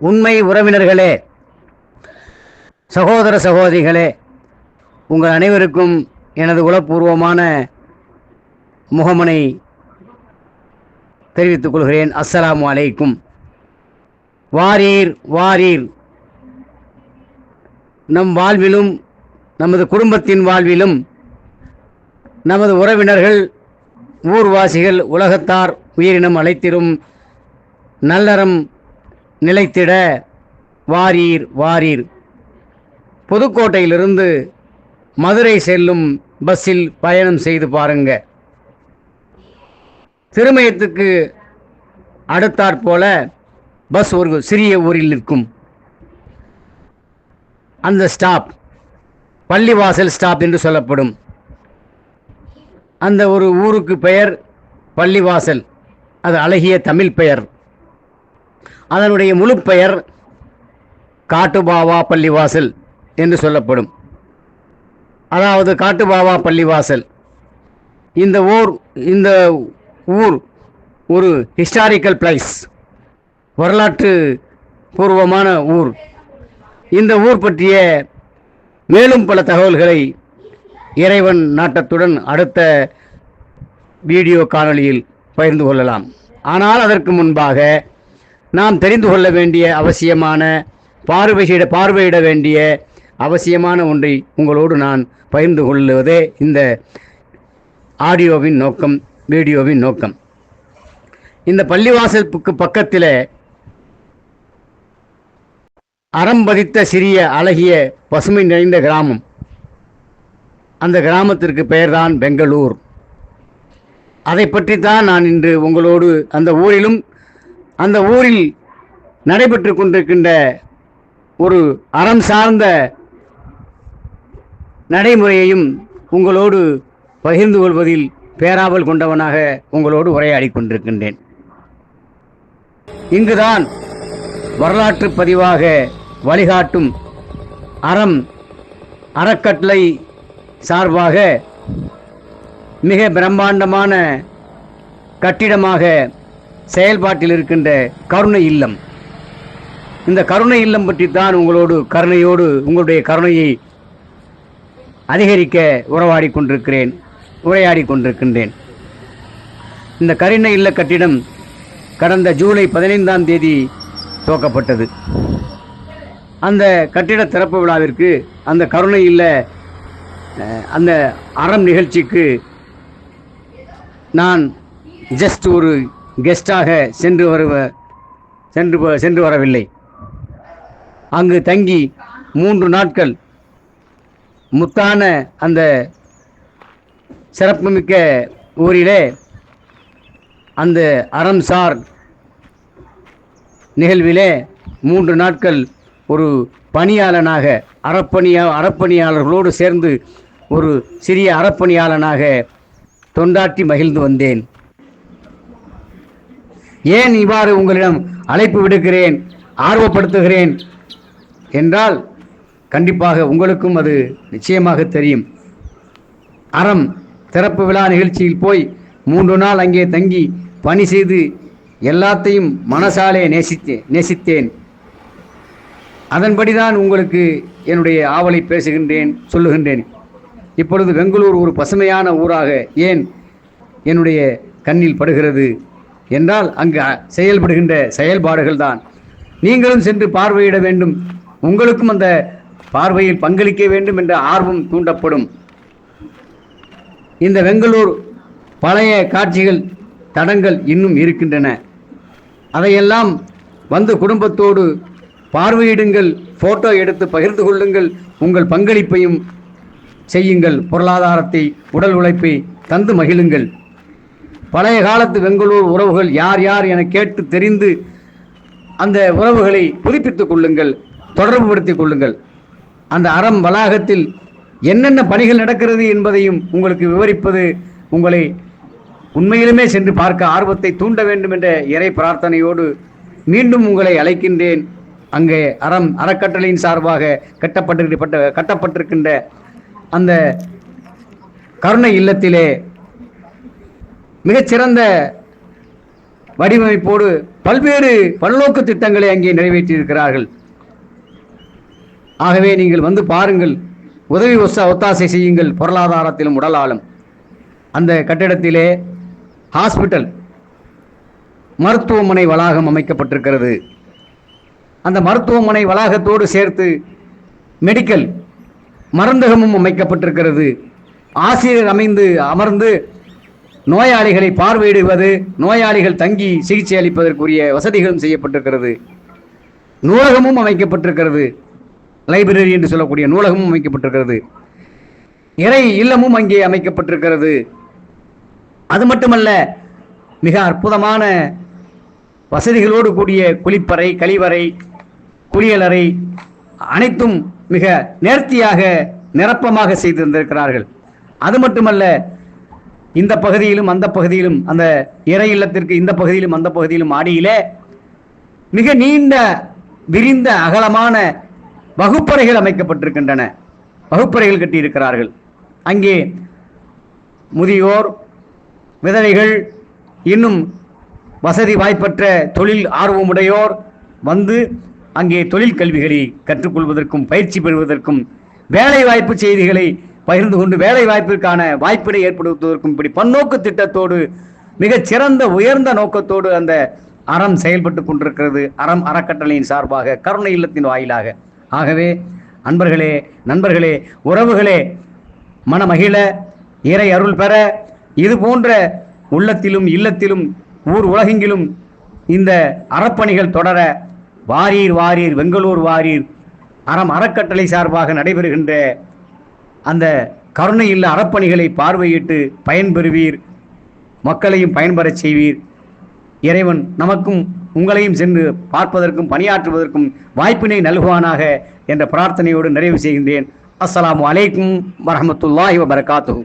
உண்மை உறவினர்களே சகோதர சகோதரிகளே உங்கள் அனைவருக்கும் எனது உளப்பூர்வமான முகமனை தெரிவித்துக் கொள்கிறேன். அஸ்ஸலாமு அலைக்கும். வாரீர் வாரீர். நம் வாழ்விலும் நமது குடும்பத்தின் வாழ்விலும் நமது உறவினர்கள் ஊர்வாசிகள் உலகத்தார் உயிரினம் அழைத்திரும் நல்லறம் நிலைத்திட வாரீர் வாரீர். புதுக்கோட்டையிலிருந்து மதுரை செல்லும் பஸ்ஸில் பயணம் செய்து பாருங்க. திருமயத்துக்கு அடுத்தாற்போல பஸ் ஒரு சிறிய ஊரில் நிற்கும். அந்த ஸ்டாப் பள்ளிவாசல் ஸ்டாப் என்று சொல்லப்படும். அந்த ஒரு ஊருக்கு பெயர் பள்ளிவாசல். அது அழகிய தமிழ் பெயர். அதனுடைய முழு பெயர் காட்டுபாவா பள்ளிவாசல் என்று சொல்லப்படும். அதாவது காட்டுபாவா பள்ளிவாசல். இந்த ஊர் இந்த ஊர் ஒரு ஹிஸ்டாரிக்கல் பிளேஸ் வரலாற்று பூர்வமான ஊர். இந்த ஊர் பற்றிய மேலும் பல தகவல்களை இறைவன் நாட்டத்துடன் அடுத்த வீடியோ காணொளியில் பகிர்ந்து கொள்ளலாம். ஆனால் அதற்கு முன்பாக நாம் தெரிந்து கொள்ள வேண்டிய அவசியமான பார்வையிட பார்வையிட வேண்டிய அவசியமான ஒன்றை உங்களோடு நான் பகிர்ந்து கொள்வதே இந்த ஆடியோவின் நோக்கம் வீடியோவின் நோக்கம். இந்த பள்ளிவாசலுக்கு பக்கத்தில் அறம் பதித்த சிறிய அழகிய பசுமை நிறைந்த கிராமம். அந்த கிராமத்திற்கு பெயர்தான் பெங்களூர். அதை பற்றி தான் நான் இன்று உங்களோடு அந்த ஊரிலும் அந்த ஊரில் நடைபெற்று கொண்டிருக்கின்ற ஒரு அறம் சார்ந்த நடைமுறையையும் உங்களோடு பகிர்ந்து கொள்வதில் பேராவல் கொண்டவனாக உங்களோடு உரையாடி கொண்டிருக்கின்றேன். இங்குதான் வரலாற்று பதிவாக வழிகாட்டும் அறம் அறக்கட்டளை சார்பாக மிக பிரம்மாண்டமான கட்டிடமாக செயல்பாட்டில் இருக்கின்ற கருணை இல்லம். இந்த கருணை இல்லம் பற்றி தான் உங்களோடு கருணையோடு உங்களுடைய கருணையை அதிகரிக்க உறவாடி கொண்டிருக்கிறேன் உரையாடி கொண்டிருக்கின்றேன். இந்த கருணை இல்ல கட்டிடம் கடந்த ஜூலை பதினைந்தாம் தேதி துவக்கப்பட்டது. அந்த கட்டிட திறப்பு விழாவிற்கு அந்த கருணை இல்ல அந்த அறம் நிகழ்ச்சிக்கு நான் ஜஸ்ட் ஒரு கெஸ்டாக சென்று வருவ சென்று சென்று வரவில்லை. அங்கு தங்கி மூன்று நாட்கள் முத்தான அந்த சிறப்புமிக்க ஊரிலே அந்த அறம்சார் நிகழ்விலே மூன்று நாட்கள் ஒரு பணியாளனாக அறப்பணியா அறப்பணியாளர்களோடு சேர்ந்து ஒரு சிறிய அறப்பணியாளனாக தொண்டாற்றி மகிழ்ந்து வந்தேன். ஏன் இவ்வாறு உங்களிடம் அழைப்பு விடுக்கிறேன் ஆர்வப்படுத்துகிறேன்? என்றால் கண்டிப்பாக உங்களுக்கும் அது நிச்சயமாக தெரியும். அறம் திறப்பு விழா நிகழ்ச்சியில் போய் மூன்று நாள் அங்கே தங்கி பணி செய்து எல்லாத்தையும் மனசாலே நேசித்தேன் நேசித்தேன். அதன்படிதான் உங்களுக்கு என்னுடைய ஆவலை பேசுகின்றேன் சொல்லுகின்றேன். இப்பொழுது பெங்களூர் ஒரு பசுமையான ஊராக ஏன் என்னுடைய கண்ணில் படுகிறது? என்றால் அங்கு செயல்படுகின்ற செயல்பாடுகள் தான். நீங்களும் சென்று பார்வையிட வேண்டும். உங்களுக்கும் அந்த பார்வையில் பங்களிக்க வேண்டும் என்ற ஆர்வம் தூண்டப்படும். இந்த பெங்களூர் பழைய காட்சிகள் தடங்கள் இன்னும் இருக்கின்றன. அதையெல்லாம் வந்து குடும்பத்தோடு பார்வையிடுங்கள் போட்டோ எடுத்து பகிர்ந்து கொள்ளுங்கள். உங்கள் பங்களிப்பையும் செய்யுங்கள். பொருளாதாரத்தை உடல் உழைப்பை தந்து மகிழுங்கள். பழைய காலத்து பெங்களூர் உறவுகள் யார் யார் என கேட்டு தெரிந்து அந்த உறவுகளை புதுப்பித்துக் கொள்ளுங்கள் தொடர்புபடுத்திக் கொள்ளுங்கள். அந்த அறம் வளாகத்தில் என்னென்ன பணிகள் நடக்கிறது என்பதையும் உங்களுக்கு விவரிப்பது உங்களை உண்மையிலுமே சென்று பார்க்க ஆர்வத்தை தூண்ட வேண்டும் என்ற இறை பிரார்த்தனையோடு மீண்டும் உங்களை அழைக்கின்றேன். அங்கே அறம் அறக்கட்டளையின் சார்பாக கட்டப்பட்டிருக்கப்பட்ட கட்டப்பட்டிருக்கின்ற அந்த கருணை இல்லத்திலே மிகச்சிறந்த வடிவமைப்போடு பல்வேறு பல்நோக்கு திட்டங்களை அங்கே நிறைவேற்றியிருக்கிறார்கள். ஆகவே நீங்கள் வந்து பாருங்கள் உதவி ஒச ஒத்தாசை செய்யுங்கள் பொருளாதாரத்திலும் உடலாலும். அந்த கட்டிடத்திலே ஹாஸ்பிட்டல் மருத்துவமனை வளாகம் அமைக்கப்பட்டிருக்கிறது. அந்த மருத்துவமனை வளாகத்தோடு சேர்த்து மெடிக்கல் மருந்தகமும் அமைக்கப்பட்டிருக்கிறது. ஆசிரியர் அமைந்து அமர்ந்து நோயாளிகளை பார்வையிடுவது நோயாளிகள் தங்கி சிகிச்சை அளிப்பதற்குரிய வசதிகளும் செய்யப்பட்டிருக்கிறது. நூலகமும் அமைக்கப்பட்டிருக்கிறது. லைப்ரரி என்று சொல்லக்கூடிய நூலகமும் அமைக்கப்பட்டிருக்கிறது. இறை இல்லமும் அங்கே அமைக்கப்பட்டிருக்கிறது. அது மட்டுமல்ல மிக அற்புதமான வசதிகளோடு கூடிய குளிப்பறை கழிவறை குளியலறை அனைத்தும் மிக நேர்த்தியாக நிரப்பமாக செய்திருந்திருக்கிறார்கள். அது மட்டுமல்ல இந்த பகுதியிலும் அந்த பகுதியிலும் அந்த இறை இல்லத்திற்கு இந்த பகுதியிலும் அந்த பகுதியிலும் ஆடியிலே மிக நீண்ட விரிந்த அகலமான வகுப்பறைகள் அமைக்கப்பட்டிருக்கின்றன. வகுப்பறைகள் கட்டியிருக்கிறார்கள். அங்கே முதியோர் விதவைகள் இன்னும் வசதி வாய்ப்பற்ற தொழில் ஆர்வமுடையோர் வந்து அங்கே தொழில் கல்விகளை கற்றுக்கொள்வதற்கும் பயிற்சி பெறுவதற்கும் வேலை வாய்ப்பு செய்திகளை பகிர்ந்து கொண்டு வேலை வாய்ப்பிற்கான வாய்ப்பினை ஏற்படுத்துவதற்கும் இப்படி பன்னோக்கு திட்டத்தோடு மிகச் சிறந்த உயர்ந்த நோக்கத்தோடு அந்த அறம் செயல்பட்டு கொண்டிருக்கிறது. அறம் அறக்கட்டளையின் சார்பாக கருணை இல்லத்தின் வாயிலாக. ஆகவே அன்பர்களே நண்பர்களே உறவுகளே மனமகிழ இறை அருள் பெற இது போன்ற உள்ளத்திலும் இல்லத்திலும் ஊர் உலகெங்கிலும் இந்த அறப்பணிகள் தொடர வாரீர் வாரீர் பெங்களூர் வாரீர் அறம் அறக்கட்டளை சார்பாக நடைபெறுகின்ற அந்த கருணை இல்ல அறப்பணிகளை பார்வையிட்டு பயன்பெறுவீர். மக்களையும் பயன்பெறச் செய்வீர். இறைவன் நமக்கும் உங்களையும் சென்று பார்ப்பதற்கும் பணியாற்றுவதற்கும் வாய்ப்பினை நல்குவானாக என்ற பிரார்த்தனையோடு நிறைவு செய்கின்றேன். அஸ்லாம் அலைக்கும் வரமத்துல்லாஹி வபரகாத்துஹு.